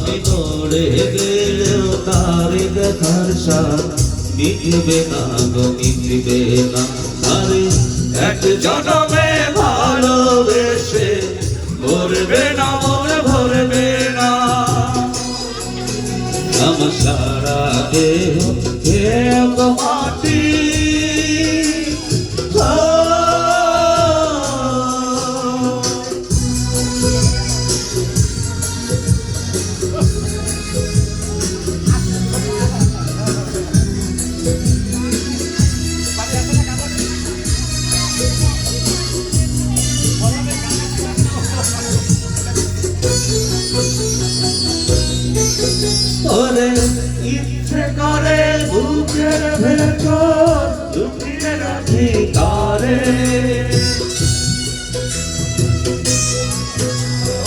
আমি মরে গেলেও তার দেখার সাথ মিটবে না গো, মিটবে না আরে এক জনমে ভালোবেসে ভরবে না, মনে ভরবে না। আমার সারা দেহ ইচ্ছে করে বুকের ভেতর লুকিয়ে রাখি তারে।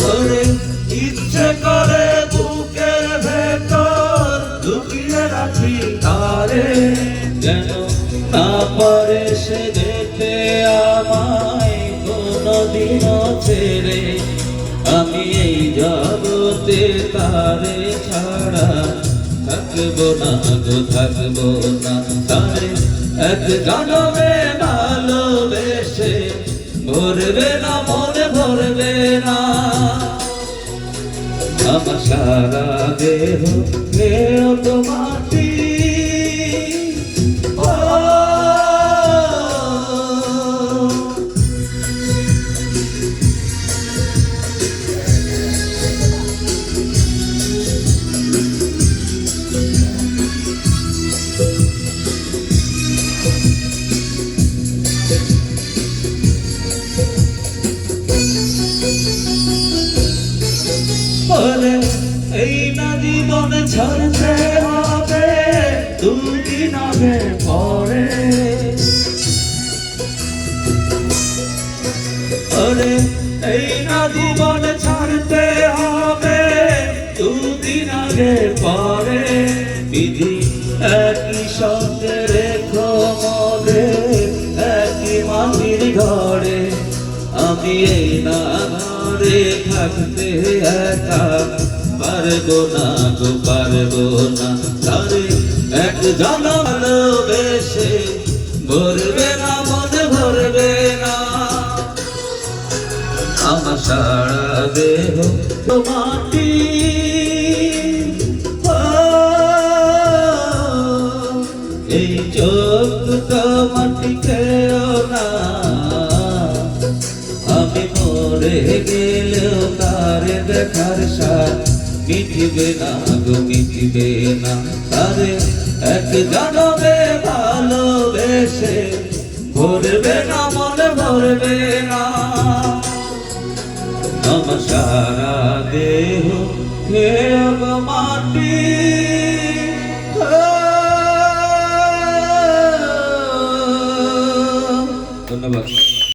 ওরে, ইচ্ছে করে বুকের ভেতর লুকিয়ে রাখি তারে। যেন না পারে সে যেতে আমায় কোনদিনও ছেড়ে। আমি এই জগতে তারে ছাড়া থাকব না গো, থাকব না। তারে এক ভালোবেসে ভরবে না, মন ভরবে না। আমার সারা দেহ দেহ জীবন ছাড়তে হবে দুদিন আগে পরে। বলে এই না জীবন ছাড়তে হবে, দুদিন আগে পরে। বিধি একই সঙ্গে রেখো মনে একই মাটির ঘরে। আমি এই না ঘরে থাকতে একা। পারব না, গো পারব না। তারে এক ভরবে না ভরবে না। আমার সারা দেহ এই চোখ তো মাটি না। আমি মরে গেলেও তার দেখার সাথ মিটিবে না গো, মিটিবে না। আরে, এক জানবে ভালোবেসে ভরবে না, মন ভরবে না। সারা দেহ খেয়ে মাটি